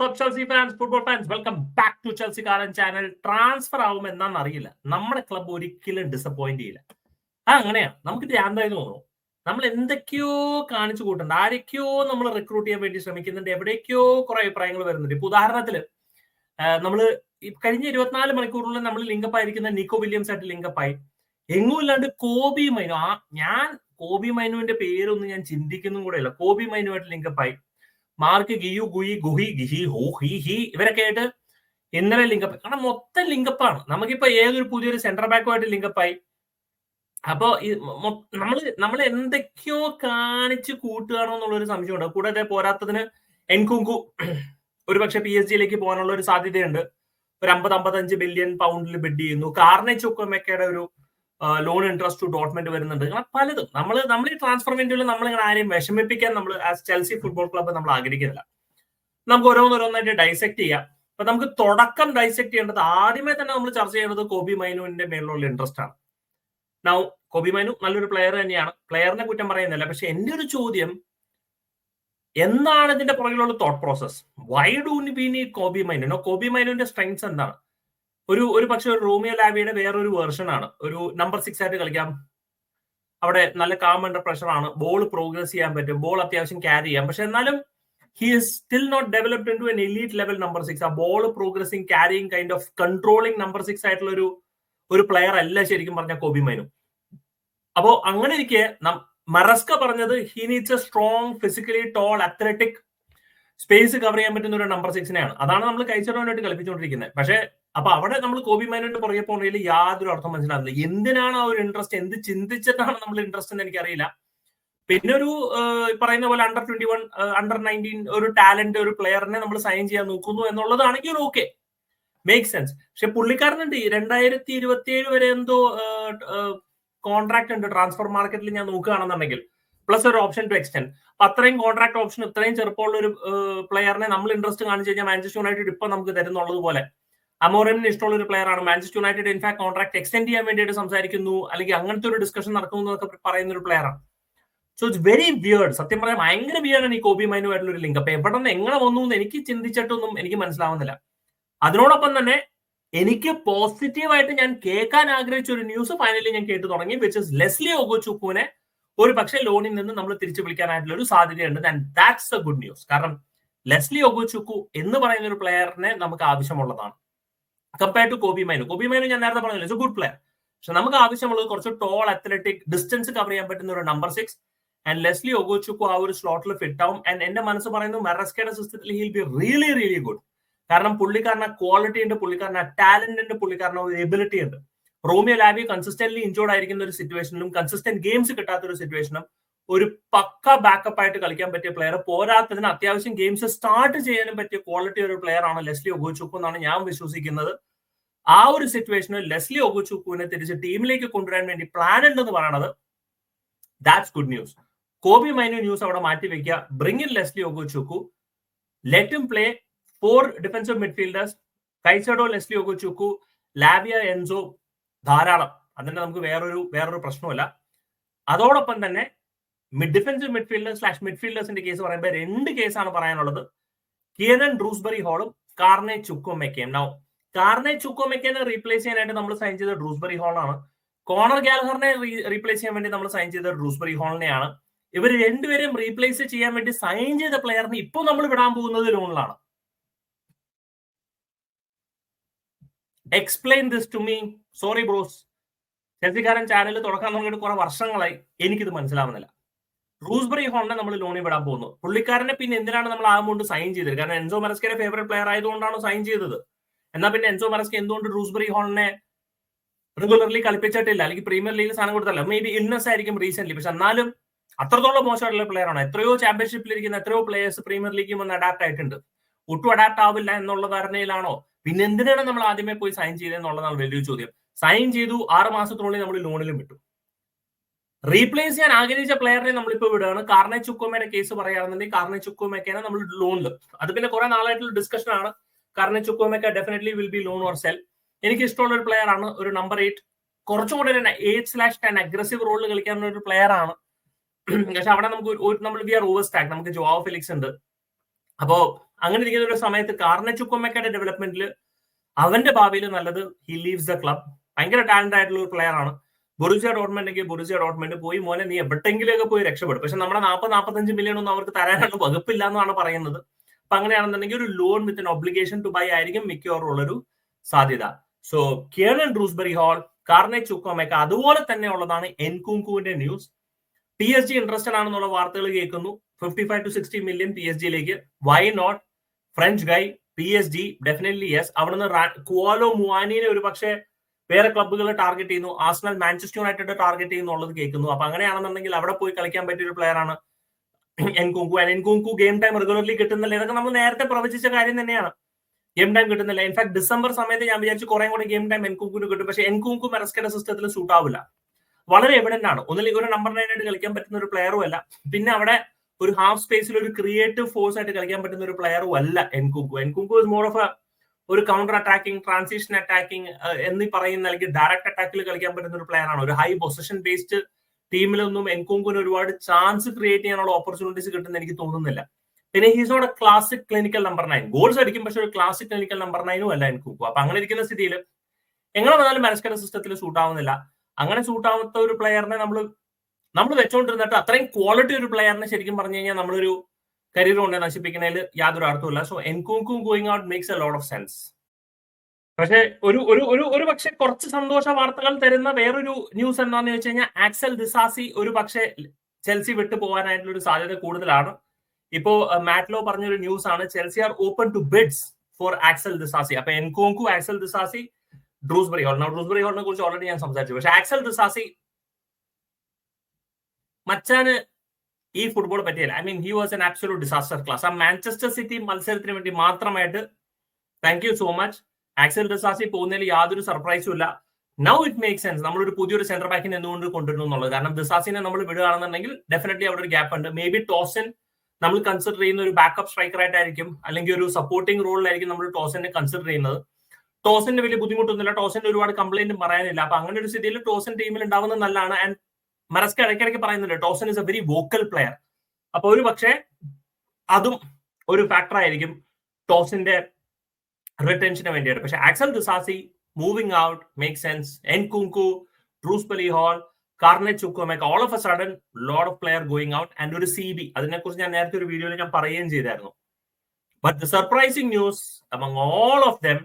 What's up Chelsea fans football fans welcome back to Chelsea കാരൻ channel transfer ആവും എന്നാന്ന് അറിയില്ല. നമ്മുടെ ക്ലബ് ഒരിക്കലും ഡിസപ്പോയിന്റ് ചെയ്യില്ല. ആ അങ്ങനെയാണ് നമുക്ക് ധ്യാനതായി തോന്നുന്നു. നമ്മൾ എന്തൊക്കെയോ കാണിച്ചു കൂട്ടുന്നുണ്ട് ആരൊക്കെയോ നമ്മൾ റിക്രൂട്ട് ചെയ്യാൻ വേണ്ടി ശ്രമിക്കുന്നുണ്ട്. എവിടേക്കോ കുറെ അഭിപ്രായങ്ങൾ വരുന്നുണ്ട്. ഇപ്പൊ ഉദാഹരണത്തിൽ നമ്മൾ കഴിഞ്ഞ ഇരുപത്തിനാല് മണിക്കൂറിനുള്ളിൽ നമ്മൾ ലിങ്കപ്പ് ആയിരിക്കുന്ന നിക്കോ വില്യംസ് ആയിട്ട് ലിങ്കപ്പ് ആയി. എങ്ങും ഇല്ലാണ്ട് കോബി മൈനു. ആ ഞാൻ കോബി മൈനുവിന്റെ പേരൊന്നും ഞാൻ ചിന്തിക്കുന്നും കൂടെ ഇല്ല. കോബി മൈനുമായിട്ട് ലിങ്കപ്പ് ആയി. മാർക്ക് ഗിയു ഗുയി ഗുഹി ഗിഹി ഹു ഹി ഹി ഇവരൊക്കെ ആയിട്ട് ഇന്നലെ ലിങ്കപ്പ് കാരണം മൊത്തം ലിങ്കപ്പാണ് നമുക്കിപ്പോ ഏതൊരു പുതിയൊരു സെൻട്രൽ ബാക്കുമായിട്ട് ലിങ്കപ്പായി അപ്പോ നമ്മൾ നമ്മൾ എന്തൊക്കെയോ കാണിച്ച് കൂട്ടുകയാണോ എന്നുള്ളൊരു സംശയമുണ്ട് കൂടാതെ പോരാത്തതിന് എൻകുങ്കു ഒരു പക്ഷെ പി എസ് ജിയിലേക്ക് പോകാനുള്ള ഒരു സാധ്യതയുണ്ട്. ഒരു അമ്പത് അമ്പത്തഞ്ച് ബില്യൺ പൗണ്ടിൽ ബിഡ് ചെയ്യുന്നു. കാർണെ ചുക്കമൊക്കെയുടെ ഒരു ലോൺ ഇൻട്രസ്റ്റ് ടു ഡോട്ട്മെന്റ് വരുന്നുണ്ട്. അങ്ങനെ പലതും. നമ്മൾ നമ്മൾ ഈ ട്രാൻസ്ഫർ നമ്മൾ ഇങ്ങനെ ആരെയും വിഷമിപ്പിക്കാൻ നമ്മൾ ആസ് ചെൽസി ഫുട്ബോൾ ക്ലബ്ബ് നമ്മൾ ആഗ്രഹിക്കുന്നില്ല. നമുക്ക് ഓരോന്നോരോന്നായിട്ട് ഡൈസെക്ട് ചെയ്യാം. അപ്പൊ നമുക്ക് തുടക്കം ഡൈസെക്ട് ചെയ്യേണ്ടത് ആദ്യമേ തന്നെ നമ്മൾ ചർച്ച ചെയ്യേണ്ടത് കോബി മൈനുവിന്റെ മേലുള്ള ഇൻട്രസ്റ്റ് ആണ്. നൗ കോബി മൈനു നല്ലൊരു പ്ലെയർ തന്നെയാണ്. പ്ലെയറിനെ കുറ്റം പറയുന്നില്ല. പക്ഷെ എന്റെ ഒരു ചോദ്യം എന്താണ് ഇതിന്റെ പുറകിലുള്ള thought process why do we need Kobbie Mainoo? കോബി മൈനുവിന്റെ strengths എന്താണ്? ഒരു ഒരു പക്ഷെ ഒരു റോമിയോ ലാബിയുടെ വേറൊരു വേർഷൻ ആണ്. ഒരു നമ്പർ സിക്സ് ആയിട്ട് കളിക്കാം. അവിടെ നല്ല കാം പ്രഷർ ആണ്. ബോൾ പ്രോഗ്രസ് ചെയ്യാൻ പറ്റും. ബോൾ അത്യാവശ്യം ക്യാരി ചെയ്യാം. പക്ഷെ എന്നാലും he is still not developed into an elite level number six ആ ball progressing carrying kind of controlling number six ആയിട്ടുള്ള ഒരു ഒരു പ്ലെയർ അല്ല ശരിക്കും പറഞ്ഞ കോബി മൈനു. അപ്പോ അങ്ങനെ ഇരിക്കെ മറസ്ക പറഞ്ഞത് he needs a strong physically tall athletic space cover ചെയ്യാൻ പറ്റുന്ന ഒരു നമ്പർ സിക്സിനെയാണ് അതാണ് നമ്മൾ കഴിച്ചിടാനായിട്ട് കളിപ്പിച്ചുകൊണ്ടിരിക്കുന്നത് പക്ഷേ അപ്പൊ അവിടെ നമ്മൾ കോബി മാനുവിന്റെ പുറകെ പോകുന്നതിൽ യാതൊരു അർത്ഥം മനസ്സിലാകുന്നില്ല എന്തിനാണ് ആ ഒരു ഇൻട്രസ്റ്റ് എന്ത് ചിന്തിച്ചിട്ടാണ് നമ്മൾ ഇൻട്രസ്റ്റ് എന്ന് എനിക്കറിയില്ല. പിന്നെ ഒരു പറയുന്ന പോലെ under twenty one under nineteen ഒരു ടാലന്റ് ഒരു പ്ലെയറിനെ നമ്മൾ സൈൻ ചെയ്യാൻ നോക്കുന്നു എന്നുള്ളതാണെങ്കിൽ ഓക്കെ മേക്ക് സെൻസ് പക്ഷെ പുള്ളിക്കാരനുണ്ട്. രണ്ടായിരത്തി ഇരുപത്തി ഏഴ് വരെ എന്തോ കോൺട്രാക്ട് ഉണ്ട്. ട്രാൻസ്ഫർ മാർക്കറ്റിൽ ഞാൻ നോക്കുകയാണെന്നുണ്ടെങ്കിൽ. പ്ലസ് ഒരു ഓപ്ഷൻ ടു എക്സ്റ്റെൻഡ് അത്രയും കോൺട്രാക്ട് ഓപ്ഷൻ ഇത്രയും ചെറുപ്പമുള്ള ഒരു പ്ലെയറിനെ നമ്മൾ ഇൻട്രസ്റ്റ് കാണിച്ചു കഴിഞ്ഞാൽ മാഞ്ചസ്റ്റർ യുണൈറ്റഡ് ഇപ്പൊ നമുക്ക് തരുന്നുള്ളത് പോലെ. അമോറിമിന് ഇഷ്ടമുള്ള ഒരു പ്ലെയർ ആണ് Manchester United in fact contract extend ചെയ്യാൻ വേണ്ടിയിട്ട് സംസാരിക്കുന്നു. അല്ലെങ്കിൽ അങ്ങനത്തെ ഒരു ഡിസ്കഷൻ നടക്കുന്നു എന്നൊക്കെ പറയുന്ന ഒരു പ്ലെയർ ആണ്. സോ ഇറ്റ്സ് വെരി വിയേർഡ് സത്യം പറയാൻ ഭയങ്കര വിയേർഡാണ് ഈ കോബി മൈനുമായിട്ടുള്ള ഒരു ലിങ്ക് അപ്പൊ എവിടെ നിന്ന് എങ്ങനെ വന്നു എന്ന് എനിക്ക് ചിന്തിച്ചിട്ടൊന്നും എനിക്ക് മനസ്സിലാവുന്നില്ല. അതിനോടൊപ്പം തന്നെ എനിക്ക് പോസിറ്റീവായിട്ട് ഞാൻ കേൾക്കാൻ ആഗ്രഹിച്ച ഒരു ന്യൂസ് ഫൈനലി ഞാൻ കേട്ടു തുടങ്ങി വിച്ച് ഇസ് ലെസ്ലി ഒഗോചുക്കുവിനെ ഒരു പക്ഷേ ലോണിൽ നിന്ന് നമ്മൾ തിരിച്ചു വിളിക്കാനായിട്ടുള്ള ഒരു സാധ്യതയുണ്ട്. And that's a good news കാരണം ലെസ്ലി ഒഗോചുക്കു എന്ന് പറയുന്ന ഒരു പ്ലെയറിനെ നമുക്ക് ആവശ്യമുള്ളതാണ്. കമ്പയർ ടു കോബി മൈനു കോബി മൈനു ഞാൻ നേരത്തെ പറഞ്ഞില്ല ഇറ്റ്സ് ഗുഡ് പ്ലെയർ പക്ഷെ നമുക്ക് ആവശ്യമുള്ളത് കുറച്ച് ടോൾ അത്ലറ്റിക് ഡിസ്റ്റൻസ് കവർ ചെയ്യാൻ പറ്റുന്ന ഒരു number six and Lesley Ugochukwu ആ ഒരു സ്ലോട്ടിൽ ഫിറ്റ് ആവും. ആൻഡ് എന്റെ മനസ്സ് പറയുന്നു മെറസ്കയുടെ സിസ്റ്റത്തിൽ he'll be really really good കാരണം പുള്ളിക്കാരന് ക്വാളിറ്റി ഉണ്ട് പുള്ളിക്കാരന് ടാലന്റ് ഉണ്ട് പുള്ളിക്കാരന് ഒരു എബിലിറ്റി ഉണ്ട്. റോമിയോ ലാബി കൺസിസ്റ്റന്റ്ലി ഇഞ്ചോർഡ് ആയിരിക്കുന്ന ഒരു സിറ്റുവേഷനിലും കൺസിസ്റ്റന്റ് ഗെയിംസ് കിട്ടാത്ത ഒരു സിറ്റുവേഷനും ഒരു പക്ക ബാക്കപ്പ് ആയിട്ട് കളിക്കാൻ പറ്റിയ പ്ലെയർ പോരാത്തതിന് അത്യാവശ്യം ഗെയിംസ് സ്റ്റാർട്ട് ചെയ്യാനും പറ്റിയ ക്വാളിറ്റി ഒരു പ്ലെയർ ആണ് ലെസ്ലി ഒഗോചുക്കു എന്നാണ് ഞാൻ വിശ്വസിക്കുന്നത്. ആ ഒരു സിറ്റുവേഷനിൽ ലെസ്ലി ഒഗോചുക്കുവിനെ തിരിച്ച് ടീമിലേക്ക് കൊണ്ടുവരാൻ വേണ്ടി പ്ലാൻ ഉണ്ടെന്ന് പറയണത് that's good news Kobbie Mainoo news അവിടെ മാറ്റി വെക്കുക. Bring in Lesley Ugochukwu let him play for defensive midfielders Caicedo Lesley Ugochukwu Lavia Enzo ധാരാളം. അതിന്റെ നമുക്ക് വേറൊരു വേറൊരു പ്രശ്നമല്ല അതോടൊപ്പം തന്നെ മിഡ് ഡിഫൻസീവ് മിഡ്ഫീൽഡർ സ്ലാഷ് മിഡ്ഫീൽഡേഴ്സിന്റെ കേസ് പറയുമ്പോൾ രണ്ട് കേസാണ് പറയാനുള്ളത്. കിയനൻ ഡ്രൂസ്ബറി ഹോളും കാർണെ ചുക്കോമെക്കയും. നൗ കാർണെ ചുക്കോമെക്കനെ റീപ്ലേസ് ചെയ്യാനായിട്ട് നമ്മൾ സൈൻ ചെയ്ത ഡ്രൂസ്ബറി ഹോളാണ് കോണർ ഗാൽഹറിനെ റീപ്ലേസ് ചെയ്യാൻ വേണ്ടി നമ്മൾ സൈൻ ചെയ്ത ഡ്രൂസ്ബറി ഹോളിനെയാണ് ഇവർ രണ്ടുപേരും റീപ്ലേസ് ചെയ്യാൻ വേണ്ടി സൈൻ ചെയ്ത പ്ലെയറിന് ഇപ്പോൾ നമ്മൾ വിടാൻ പോകുന്നത് ലോണിലാണ് explain this to me sorry bros ചെൽസിക്കാരൻ channel തുടക്കാൻ തുടങ്ങിയിട്ട് കുറെ വർഷങ്ങളായി. എനിക്കിത് മനസ്സിലാവുന്നില്ല. റൂസ്ബറി ഹോണിനെ നമ്മൾ ലോണിൽ വിടാൻ പോകുന്നു. പുള്ളിക്കാരനെ പിന്നെ എന്തിനാണ് നമ്മൾ ആ എമൗണ്ട് സൈൻ ചെയ്തത്? കാരണം എൻസോ മറസ്കയുടെ ഫേവറേറ്റ് പ്ലെയർ ആയതുകൊണ്ടാണ് സൈൻ ചെയ്തത്? എന്നാൽ പിന്നെ എൻസോ മറസ്ക എന്തുകൊണ്ട് റൂസ്ബറി ഹോണിനെ റെഗുലർലി കളിപ്പിച്ചിട്ടില്ല? അല്ലെങ്കിൽ പ്രീമിയർ ലീഗിൽ സാധനം കൊടുത്തല്ല മേ ബി ഇൽനെസ് ആയിരിക്കും റീസെന്റ് പക്ഷെ എന്നാലും അത്രത്തോളം മോശമായിട്ടുള്ള പ്ലെയർ ആണ്. എത്രയോ ചാമ്പ്യൻഷിപ്പിൽ ഇരിക്കുന്ന എത്രയോ പ്ലേയേഴ്സ് പ്രീമിയർ ലീഗിൽ വന്ന് അഡാപ്റ്റ് ആയിട്ടുണ്ട്. ഒട്ടും അഡാപ്റ്റ് ആവില്ല എന്നുള്ള ധാരണയിലാണോ? പിന്നെ എന്തിനാണ് നമ്മൾ ആദ്യമേ പോയി സൈൻ ചെയ്തതെന്നുള്ളതാണ് വലിയൊരു ചോദ്യം. സൈൻ ചെയ്തു ആറ് മാസത്തിനുള്ളിൽ നമ്മൾ ലോണിലും വിട്ടു. റീപ്ലേസ് ചെയ്യാൻ ആഗ്രഹിച്ച പ്ലെയറിനെ നമ്മളിപ്പോൾ വിടുകയാണ്. കാർണെ ചുക്കോമയുടെ കേസ് പറയുകയാണെന്നുണ്ടെങ്കിൽ കാർണെ ചുക്കോമയ്ക്കാണ് നമ്മൾ ലോണിൽ അത് പിന്നെ കുറെ നാളായിട്ടുള്ള ഡിസ്കഷൻ ആണ്. Carney Chukwuemeka definitely will be loan or sell എനിക്ക് ഇഷ്ടമുള്ള ഒരു പ്ലെയർ ആണ്. ഒരു നമ്പർ എയ്റ്റ് കുറച്ചും കൂടെ എയ്റ്റ് സ്ലാഷ് ടെൻ അഗ്രസീവ് റോളിൽ കളിക്കാൻ ഒരു പ്ലെയർ ആണ്. പക്ഷെ അവിടെ നമുക്ക് നമ്മൾ വി ആർ ഓവർ സ്റ്റാക്ക് നമുക്ക് ജോവാ ഫിലിക്സ് ഉണ്ട്. അപ്പോ അങ്ങനെ ഇരിക്കുന്ന ഒരു സമയത്ത് കാർണെ ചുക്കോമയ്ക്കയുടെ ഡെവലപ്മെന്റിൽ അവന്റെ ഭാവിയിൽ നല്ലത് ഹി ലീവ്സ് ദ ക്ലബ് ഭയങ്കര ടാലന്റ് ആയിട്ടുള്ള ഒരു പ്ലെയർ ആണ്. ബൊറുസിയ ഡോട്ട്മെന്റെങ്കിൽ ബൊറുസിയ ഡോട്ട്മെന്റ് പോയി. മോനെ നീ എവിടെയെങ്കിലുമൊക്കെ പോയി രക്ഷപ്പെടും. പക്ഷെ നമ്മുടെ നാൽപ്പത് നാൽപ്പത്തഞ്ച് മില്യൺ ഒന്നും അവർക്ക് തരാനുള്ള വകുപ്പില്ല എന്നാണ് പറയുന്നത്. അപ്പൊ അങ്ങനെയാണെന്നുണ്ടെങ്കിൽ ഒരു loan with obligation to buy ആയിരിക്കും മിക്കവാറും ഉള്ളൊരു സാധ്യത. So Kiernan Dewsbury Hall Carney Chukwuemeka അതുപോലെ തന്നെ ഉള്ളതാണ് എൻകുങ്കുവിന്റെ news P S G interested ആണെന്നുള്ള വാർത്തകൾ കേൾക്കുന്നു. Fifty five to sixty million P S ജിയിലേക്ക് why not French guy P S G definitely yes അവിടുന്ന് കുവാലോ മുവാനിനെ ഒരു പക്ഷേ വേറെ ക്ലബ്ബുകൾ ടാർഗറ്റ് ചെയ്യുന്നു. ആസ്നൽ മാഞ്ചസ്റ്റർ യുണൈറ്റഡ് ടാർഗറ്റ് ചെയ്യുന്നു എന്നുള്ളത് കേൾക്കുന്നു. അപ്പൊ അങ്ങനെയാണെന്നുണ്ടെങ്കിൽ അവിടെ പോയി കളിക്കാൻ പറ്റിയ ഒരു പ്ലെയർ ആണ് Nkunku Nkunku game time regularly കിട്ടുന്നില്ല. ഇതൊക്കെ നമ്മൾ നേരത്തെ പ്രവചിച്ച കാര്യം തന്നെയാണ്. ഗെയിം ടൈം കിട്ടുന്നില്ല. ഇൻഫാക്ട് ഡിസംബർ സമയത്ത് ഞാൻ വിചാരിച്ചു കുറെ കൂടി ഗെയിം ടൈം എൻകുങ്കുന് കിട്ടും. പക്ഷെ എൻകുങ്കു മെറസ്കയുടെ സിസ്റ്റത്തിൽ സൂട്ട് ആവില്ല. വളരെ എവിഡന്റ് ആണ്. ഒന്നിൽ ഒരു നമ്പർ നയൻ ആയിട്ട് കളിക്കാൻ പറ്റുന്ന ഒരു പ്ലെയറും അല്ല. പിന്നെ അവിടെ ഒരു ഹാഫ് സ്പേസിൽ ഒരു ക്രിയേറ്റീവ് ഫോഴ്സ് ആയിട്ട് കളിക്കാൻ പറ്റുന്ന ഒരു പ്ലെയറും അല്ല Nkunku Nkunku is more of a ഒരു കൗണ്ടർ അറ്റാക്കിംഗ് ട്രാൻസിഷൻ അറ്റാക്കിംഗ് എന്ന് പറയുന്ന അല്ലെങ്കിൽ ഡയറക്റ്റ് അറ്റാക്കിൽ കളിക്കാൻ പറ്റുന്ന ഒരു പ്ലെയർ ആണ്. ഒരു ഹൈ പൊസിഷൻ ബേസ്ഡ് ടീമിലൊന്നും എൻകോങ്കുന് ഒരുപാട് ചാൻസ് ക്രിയേറ്റ് ചെയ്യാനുള്ള ഓപ്പർച്യൂണിറ്റീസ് കിട്ടുന്ന എനിക്ക് തോന്നുന്നില്ല. പിന്നെ he's not a classic clinical number nine goals അടിക്കും പക്ഷെ ഒരു ക്ലാസിക് ക്ലിനിക്കൽ നമ്പർ നയനും അല്ല എൻകുങ്കു അപ്പൊ അങ്ങനെ ഇരിക്കുന്ന സ്ഥിതിയിൽ എങ്ങനെ വന്നാലും മനസ്കര സിസ്റ്റത്തിൽ സൂട്ട് ആവുന്നില്ല. അങ്ങനെ സൂട്ട് ആവാത്ത ഒരു പ്ലെയറിനെ നമ്മൾ നമ്മൾ വെച്ചോണ്ടിരുന്നിട്ട് അത്രയും ക്വാളിറ്റി ഒരു പ്ലെയറിനെ ശരിക്കും പറഞ്ഞു കഴിഞ്ഞാൽ നമ്മളൊരു കരിയർ കൊണ്ട് നശിപ്പിക്കുന്നതിൽ യാതൊരു അർത്ഥമില്ല so എൻകുങ്കും going out makes a lot of sense പക്ഷെ ഒരു ഒരു ഒരു ഒരു പക്ഷെ കുറച്ച് സന്തോഷ വാർത്തകൾ തരുന്ന വേറൊരു ന്യൂസ് എന്താന്ന് വെച്ച് കഴിഞ്ഞാൽ ആക്സൽ ദിസാസി ഒരു പക്ഷെ ചെൽസി വിട്ടു പോകാനായിട്ടുള്ള ഒരു സാധ്യത കൂടുതലാണ്. ഇപ്പോ മാറ്റ്ലോ പറഞ്ഞൊരു ന്യൂസ് ആണ് Chelsea are open to bids for Axel Disasi അപ്പൊ Nkunku Axel Disasi Dewsbury Hall. Dewsbury ഹോളിനെ കുറിച്ച് ഓൾറെഡി ഞാൻ സംസാരിച്ചു. പക്ഷെ ആക്സൽ ദിസാസി മച്ചാന് ഈ ഫുട്ബോൾ പറ്റിയല്ല. I mean he was an absolute disaster class ആ മാഞ്ചസ്റ്റർ സിറ്റി മത്സരത്തിന് വേണ്ടി മാത്രമായിട്ട് thank you so much Axel Disasi പോകുന്നതിൽ യാതൊരു സർപ്രൈസും ഇല്ല. നൗ ഇറ്റ് മേക്ക് സെൻസ് നമ്മളൊരു പുതിയൊരു സെന്റർ ബാക്കിനെ എന്തുകൊണ്ട് കൊണ്ടുവരുന്നു എന്നുള്ളത്. കാരണം ദിസാസിനെ നമ്മൾ വിടുകയാണെന്നുണ്ടെങ്കിൽ ഡെഫിനറ്റ്ലി അവിടെ ഒരു ഗ്യാപ്പ് ഉണ്ട്. മേ ബി ടോസൻ നമ്മൾ കൺസിഡർ ചെയ്യുന്ന ഒരു ബാക്കപ്പ് സ്ട്രൈക്കർ ആയിട്ടായിരിക്കും. അല്ലെങ്കിൽ ഒരു സപ്പോർട്ടിംഗ് റോളിലായിരിക്കും നമ്മൾ ടോസിനെ കൺസിഡർ ചെയ്യുന്നത്. ടോസിന്റെ വലിയ ബുദ്ധിമുട്ടൊന്നുമില്ല. ടോസിന്റെ ഒരുപാട് കംപ്ലൈന്റും പറയാനില്ല. അപ്പൊ അങ്ങനെ ഒരു സ്ഥിതിയിൽ ടോസൻ ടീമിൽ ഉണ്ടാവുന്നത് നല്ലതാണ്. ആൻഡ് മറസ്ക ഇടയ്ക്കിടയ്ക്ക് പറയുന്നുണ്ട് Tosin is a very vocal player അപ്പൊ ഒരു പക്ഷേ അതും ഒരു ഫാക്ടർ ആയിരിക്കും ടോസിന്റെ റിട്ടൻഷന് വേണ്ടിയിട്ട് പക്ഷെ Axel Disasi moving out make sense Nkunku ട്രൂസ്പലി whole Carney Chukwuemeka all of a sudden load of player going out and ഒരു സി ബി അതിനെക്കുറിച്ച് ഞാൻ നേരത്തെ ഒരു വീഡിയോയിൽ ഞാൻ പറയുകയും ചെയ്തായിരുന്നു. But the surprising news among all of them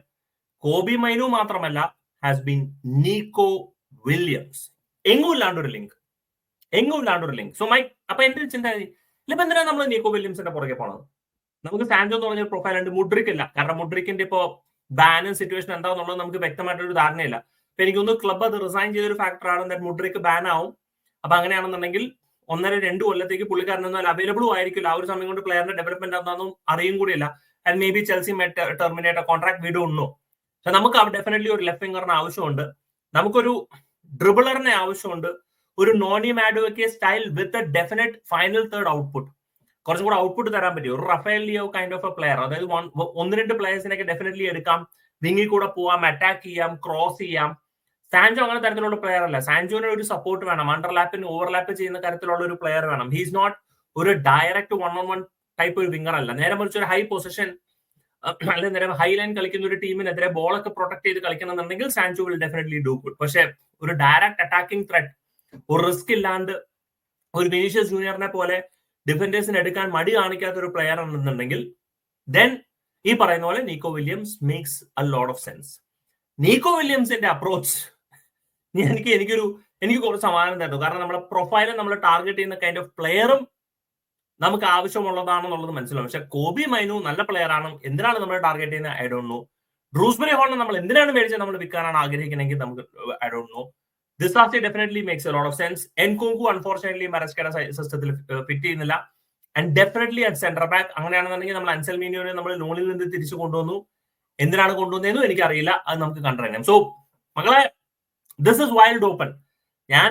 Kobbie Mainoo മാത്രമല്ല ഹാസ് ബീൻ നീക്കോ വില്യംസ് എങ്ങും ഇല്ലാണ്ട് ഒരു ലിങ്ക് എങ്ങും ഇല്ലാണ്ട് ഒരു ലിങ്ക് സോ മൈ അപ്പൊ എന്റെ ഒരു ചിന്ത ഇപ്പൊ എന്തിനാണ് നമ്മൾ നീക്കോ വില്യംസിന്റെ പുറകെ പോണത്? നമുക്ക് സാൻജോ എന്ന് പറഞ്ഞ പ്രൊഫൈൽ ഉണ്ട് മുഡ്രിക്ക് ഇല്ല. കാരണം മുഡ്രിക്കിന്റെ ഇപ്പോ ബാനും സിറ്റുവേഷൻ എന്താണെന്നുള്ളത് നമുക്ക് വ്യക്തമായിട്ടൊരു ധാരണയില്ല. അപ്പൊ എനിക്കൊന്ന് ക്ലബ് അത് റിസൈൻ ചെയ്തൊരു ഫാക്ടറാണ് ദാറ്റ് മുഡ്രിക്ക് ബാൻ ആവും. അപ്പൊ അങ്ങനെയാണെന്നുണ്ടെങ്കിൽ ഒന്നര രണ്ട് കൊല്ലത്തേക്ക് പുള്ളിക്കാരൻ എന്നാൽ അവൈലബിളും ആയിരിക്കില്ല. ആ ഒരു സമയം കൊണ്ട് പ്ലെയറിന്റെ ഡെവലപ്മെന്റ് എന്താണെന്നും അറിയും കൂടിയില്ല. And maybe Chelsea terminate contract വീടും ഉണ്ടോ പക്ഷെ നമുക്ക് ഡെഫിനറ്റ്ലി ഒരു ലെഫ്റ്റ് വിംഗറിന് ആവശ്യമുണ്ട്. നമുക്കൊരു ഡ്രിബിളറിനെ ആവശ്യമുണ്ട്. ഒരു Noni Madueke style with a definite final third output കുറച്ചും കൂടെ ഔട്ട്പുട്ട് തരാൻ പറ്റും. ഒരു Rafael Leao kind of a player അതായത് ഒന്ന് രണ്ട് പ്ലെയേഴ്സിനൊക്കെ ഡെഫിനറ്റ്ലി എടുക്കാം. നീങ്ങി കൂടെ പോവാം അറ്റാക്ക് ചെയ്യാം ക്രോസ് ചെയ്യാം. സാൻജോ അങ്ങനെ തരത്തിലുള്ള പ്ലെയർ അല്ല. സാൻജോന് ഒരു സപ്പോർട്ട് വേണം. അണ്ടർലാപ്പിന് ഓവർലാപ്പ് ചെയ്യുന്ന തരത്തിലുള്ള ഒരു പ്ലെയർ വേണം. ഹീസ് നോട്ട് ഒരു direct one on one type ഒരു വിങ്ങർ അല്ല. നേരെ മറിച്ച് ഒരു ഹൈ പൊസിഷൻ അല്ലെങ്കിൽ നേരെ ഹൈ ലൈൻ കളിക്കുന്ന ഒരു ടീമിനെതിരെ ബോളൊക്കെ പ്രൊട്ടക്ട് ചെയ്ത് കളിക്കണമെന്നുണ്ടെങ്കിൽ Sancho will definitely do good പക്ഷേ ഒരു ഡയറക്റ്റ് അറ്റാക്കിംഗ് ത്രെഡ് ഒരു റിസ്ക് ഇല്ലാണ്ട് ഒരു വിനീഷ്യസ് ജൂനിയറിനെ പോലെ ഡിഫൻഡേഴ്സിന് എടുക്കാൻ മടി കാണിക്കാത്ത ഒരു പ്ലെയർ ആണെന്നുണ്ടെങ്കിൽ ദെൻ ഈ പറയുന്ന പോലെ Nico Williams makes a lot of sense Nico വില്യംസിന്റെ approach എനിക്ക് എനിക്കൊരു എനിക്ക് കുറച്ച് സമാധാനം തരുന്നു. കാരണം നമ്മുടെ പ്രൊഫൈലും നമ്മൾ ടാർഗറ്റ് ചെയ്യുന്ന കൈൻഡ് ഓഫ് പ്ലെയറും നമുക്ക് ആവശ്യമുള്ളതാണെന്നുള്ളത് മനസ്സിലാവും. പക്ഷെ കോബി മൈനു നല്ല പ്ലെയർ ആണ്. എന്തിനാണ് നമ്മൾ ടാർഗറ്റ് ചെയ്യുന്നത്? ഐ ഡോണ്ട് നോ ഡ്രൂസ്ബറി ഹോളിനെ നമ്മൾ എന്തിനാണ് മേടിച്ചത്? നമ്മൾ വിൽക്കാനാണ് ആഗ്രഹിക്കുന്നതെങ്കിൽ നമുക്ക് I don't know Disasi definitely makes a lot of sense Nkunku unfortunately മരസ്കയുടെ സിസ്റ്റത്തിൽ ഫിറ്റ് ചെയ്യുന്നില്ല. And definitely at centre back അങ്ങനെയാണെന്നുണ്ടെങ്കിൽ നമ്മൾ അൻസൽമീനിയോനെ നമ്മൾ ലോണിൽ നിന്ന് തിരിച്ചു കൊണ്ടുവന്നു. എന്തിനാണ് കൊണ്ടുവന്നതെന്നും എനിക്കറിയില്ല. അത് നമുക്ക് കണ്ടറിയാം സോ മകളെ ദിസ് ഇസ് വൈൽഡ് ഓപ്പൺ ഞാൻ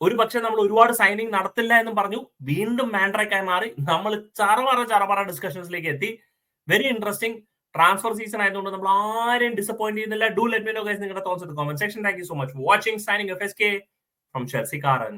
ഒരു പക്ഷെ നമ്മൾ ഒരുപാട് സൈനിങ് നടത്തില്ല എന്നും പറഞ്ഞു. വീണ്ടും മാൻഡ്രക്കായി മാറി. നമ്മൾ ചറപറ ചറപറ ഡിസ്കഷൻസിലേക്ക് എത്തി. വെരി ഇൻട്രസ്റ്റിംഗ് ട്രാൻസ്ഫർ സീസൺ ആയതുകൊണ്ട് നമ്മൾ ആരെയും ഡിസപ്പോയിന്റ് ചെയ്യുന്നില്ല. Do let me know guys നിങ്ങളുടെ thoughts comment section thank you so much watching signing F S K from Chelsea കാരൻ